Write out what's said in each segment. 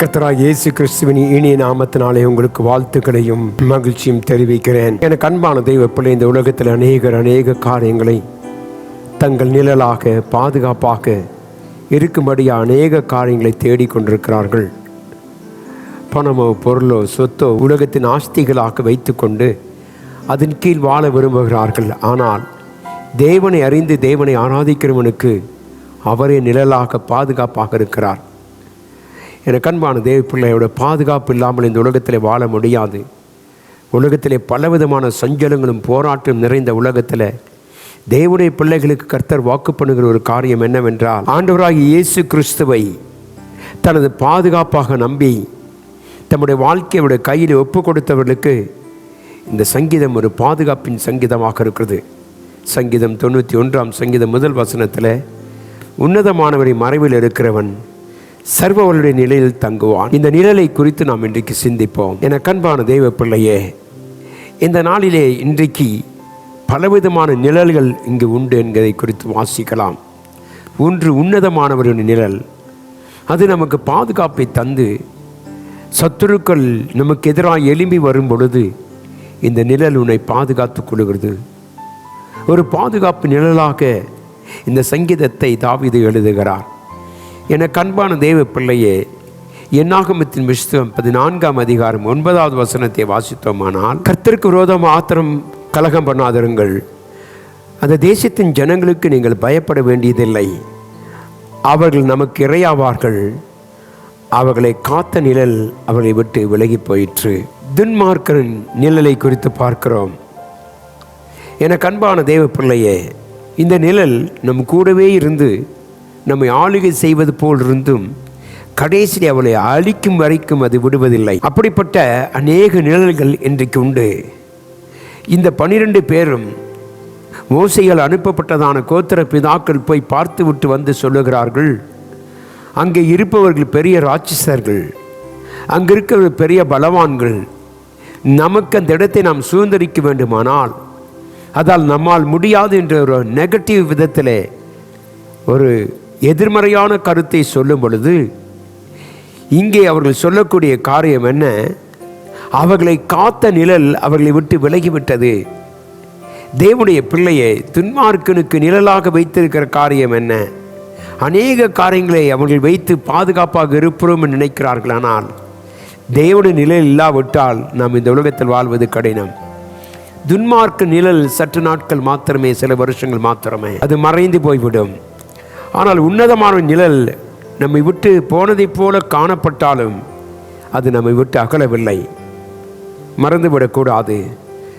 கத்தரா இயேசு கிறிஸ்துவின் இனிய நாமத்தினாலே உங்களுக்கு வாழ்த்துக்களையும் மகிழ்ச்சியும் தெரிவிக்கிறேன். எனக்கு அன்பான தெய்வ பிள்ளை இந்த உலகத்தில் அநேகர் அநேக காரியங்களை தங்கள் நிழலாக பாதுகாப்பாக இருக்கும்படியாக அநேக காரியங்களை தேடிக்கொண்டிருக்கிறார்கள் பணமோ பொருளோ சொத்தோ உலகத்தின் ஆஸ்திகளாக வைத்துக்கொண்டு அதன் கீழ் வாழ விரும்புகிறார்கள். ஆனால் தேவனை அறிந்து தேவனை ஆராதிக்கிறவனுக்கு அவரே நிழலாக பாதுகாப்பாக இருக்கிறார். எனக்கு அன்பான தேவ பிள்ளையோட பாதுகாப்பு இல்லாமல் இந்த உலகத்தில் வாழ முடியாது. உலகத்திலே பலவிதமான சஞ்சலங்களும் போராட்டம் நிறைந்த உலகத்தில் தேவனுடைய பிள்ளைகளுக்கு கர்த்தர் வாக்கு பண்ணுகிற ஒரு காரியம் என்னவென்றால் ஆண்டவராகி இயேசு கிறிஸ்துவை தனது பாதுகாப்பாக நம்பி தம்முடைய வாழ்க்கையுடைய கையில் ஒப்பு கொடுத்தவர்களுக்கு இந்த சங்கீதம் ஒரு பாதுகாப்பின் சங்கீதமாக இருக்கிறது. சங்கீதம் தொண்ணூற்றி ஒன்றாம் சங்கீதம் முதல் வசனத்தில் உன்னதமானவரை மறைவில் இருக்கிறவன் சர்வவளுடைய நிலையில் தங்குவான். இந்த நிழலை குறித்து நாம் இன்றைக்கு சிந்திப்போம். என கண்பான தெய்வ பிள்ளையே இந்த நாளிலே இன்றைக்கு பலவிதமான நிழல்கள் இங்கு உண்டு என்பதை குறித்து வாசிக்கலாம். ஒன்று உன்னதமானவரின் நிழல். அது நமக்கு பாதுகாப்பை தந்து சத்துருக்கள் நமக்கு எதிராக எழும்பி வரும் பொழுது இந்த நிழல் உன்னை பாதுகாத்துக் கொள்கிறது. ஒரு பாதுகாப்பு நிழலாக இந்த சங்கீதத்தை தாவிது எழுதுகிறார். என கண்பான தேவ பிள்ளையே என்னாகமத்தின் புஸ்தகம் பதினான்காம் அதிகாரம் ஒன்பதாவது வசனத்தை வாசித்தோமானால் கர்த்தருக்கு விரோதம் ஆத்திரம் கலகம் பண்ணாதிருங்கள். அந்த தேசத்தின் ஜனங்களுக்கு நீங்கள் பயப்பட வேண்டியதில்லை. அவர்கள் நமக்கு இரையாவார்கள். அவர்களை காத்த நிழல் அவர்களை விட்டு விலகி போயிற்று. துன்மார்க்கரின் நிழலை குறித்து பார்க்கிறோம். என கண்பான தேவ பிள்ளையே இந்த நிழல் நம் கூடவே இருந்து நம்மை ஆளுகை செய்வது போல் இருந்தும் கடைசியில் அவளை அழிக்கும் வரைக்கும் அது விடுவதில்லை. அப்படிப்பட்ட அநேக நிழல்கள் இன்றைக்கு உண்டு. இந்த பனிரெண்டு பேரும் மோசைகள் அனுப்பப்பட்டதான கோத்திர பிதாக்கள் போய் பார்த்து விட்டு வந்து சொல்லுகிறார்கள். அங்கே இருப்பவர்கள் பெரிய ராட்சசர்கள். அங்கே இருக்கிற பெரிய பலவான்கள். நமக்கு அந்த இடத்தை நாம் சுதந்திரிக்க வேண்டுமானால் அதால் நம்மால் முடியாது என்ற ஒரு நெகட்டிவ் விதத்தில் ஒரு எதிர்மறையான கருத்தை சொல்லும் பொழுது இங்கே அவர்கள் சொல்லக்கூடிய காரியம் என்ன? அவர்களை காத்த நிழல் அவர்களை விட்டு விலகிவிட்டது. தேவனுடைய பிள்ளையை துன்மார்க்கனுக்கு நிழலாக வைத்திருக்கிற காரியம் என்ன? அநேக காரியங்களை அவர்கள் வைத்து பாதுகாப்பாக இருப்போம் என்று நினைக்கிறார்கள். ஆனால் தேவனுடைய நிழல் இல்லாவிட்டால் நாம் இந்த உலகத்தில் வாழ்வது கடினம். துன்மார்க்க நிழல் சற்று நாட்கள் மாத்திரமே சில வருஷங்கள் மாத்திரமே. அது மறைந்து போய்விடும். ஆனால் உன்னதமான நிழல் நம்மை விட்டு போனதைப் போல காணப்பட்டாலும் அது நம்மை விட்டு அகலவில்லை. மறந்துவிடக்கூடாது.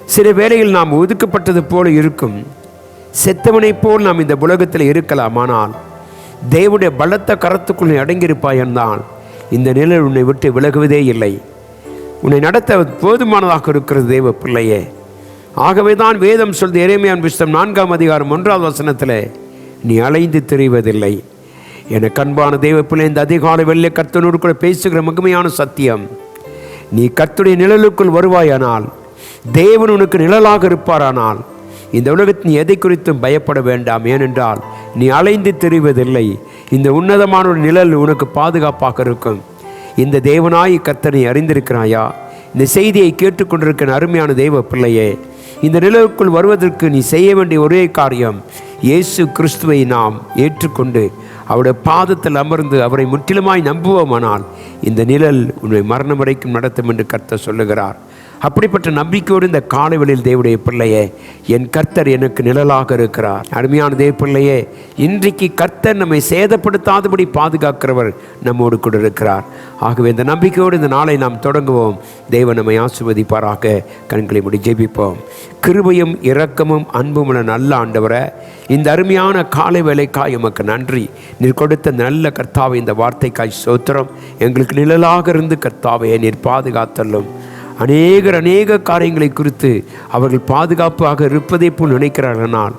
சில வேளையில் நாம் ஒதுக்கப்பட்டது போல இருக்கும். செத்தவனைப் போல் நாம் இந்த உலகத்தில் இருக்கலாம். ஆனால் தேவனுடைய பலத்த கரத்துக்குள் நீ அடங்கியிருப்பாய் என்றால் இந்த நிழல் உன்னை விட்டு விலகுவதே இல்லை. உன்னை நடத்த போதுமானதாக இருக்கிறது தேவ பிள்ளையே. ஆகவே தான் வேதம் சொல்து இறைமையான் புஸ்தம் நான்காம் அதிகாரம் ஒன்றாவது வசனத்தில் நீ அலைந்து தெரிவதில்லை. என கண்பான தெய்வப்பிள்ளை இந்த அதிகாலை வெள்ளை கர்த்தனோடு கூட பேசுகிற மகிமையான சத்தியம். நீ கர்த்துடைய நிழலுக்குள் வருவாயானால் தேவன் உனக்கு நிழலாக இருப்பாரானால் இந்த உலகத்தில் நீ எதை குறித்தும் பயப்பட வேண்டாம். ஏனென்றால் நீ அலைந்து தெரிவதில்லை. இந்த உன்னதமான ஒரு நிழல் உனக்கு பாதுகாப்பாக இருக்கும். இந்த தேவனாய் கர்த்தனை அறிந்திருக்கிறாயா? இந்த செய்தியை கேட்டுக்கொண்டிருக்கிற அருமையான தெய்வ பிள்ளையே இந்த நிலவுக்குள் வருவதற்கு நீ செய்ய வேண்டிய ஒரே காரியம் இயேசு கிறிஸ்துவை நாம் ஏற்றுக்கொண்டு அவருடைய பாதத்தில் அமர்ந்து அவரை முற்றிலுமாய் நம்புவோமானால் இந்த நிழல் உன்னை மரணம் வரைக்கும் நடத்தும் என்று கர்த்த சொல்லுகிறார். அப்படிப்பட்ட நம்பிக்கையோடு இந்த காலைவெளியில் தேவடைய பிள்ளையே என் கர்த்தர் எனக்கு நிழலாக இருக்கிறார். அருமையான தேவ பிள்ளையே இன்றைக்கு கர்த்தர் நம்மை சேதப்படுத்தாதபடி பாதுகாக்கிறவர் நம்மோடு கூட இருக்கிறார். ஆகவே இந்த நம்பிக்கையோடு இந்த நாளை நாம் தொடங்குவோம். தேவன் நம்மை ஆசிர்வதிப்பாராக. கண்களை முடி ஜெபிப்போம். கிருபையும் இரக்கமும் அன்புமுள்ள நல்ல ஆண்டவரை இந்த அருமையான காலை வேலைக்காய் உமக்கு நன்றி. நீர் கொடுத்த நல்ல கர்த்தாவை இந்த வார்த்தைக்காய் சோத்திரம் எங்களுக்கு நிழலாக இருந்து கர்த்தாவை நீர் பாதுகாத்தல்லும் அநேகர் அநேக காரியங்களை குறித்து அவர்கள் பாதுகாப்பாக இருப்பதை போல் நினைக்கிறார்களானால்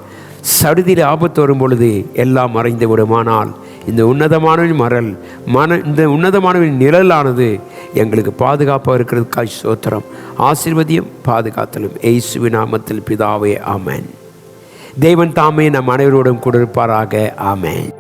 சடுதியில் ஆபத்து வரும் பொழுது எல்லாம் மறைந்து விடுமானால் இந்த உன்னதமானவன் மரல் மன இந்த உன்னதமானவன் நிழலானது எங்களுக்கு பாதுகாப்பாக இருக்கிறதுக்காய் சோத்திரம் ஆசீர்வதியும் பாதுகாத்தலும். எய்சுவி நாமத்தில் பிதாவே ஆமேன். தேவன் தாமே நம் அனைவரோடும் கூட இருப்பாராக ஆமேன்.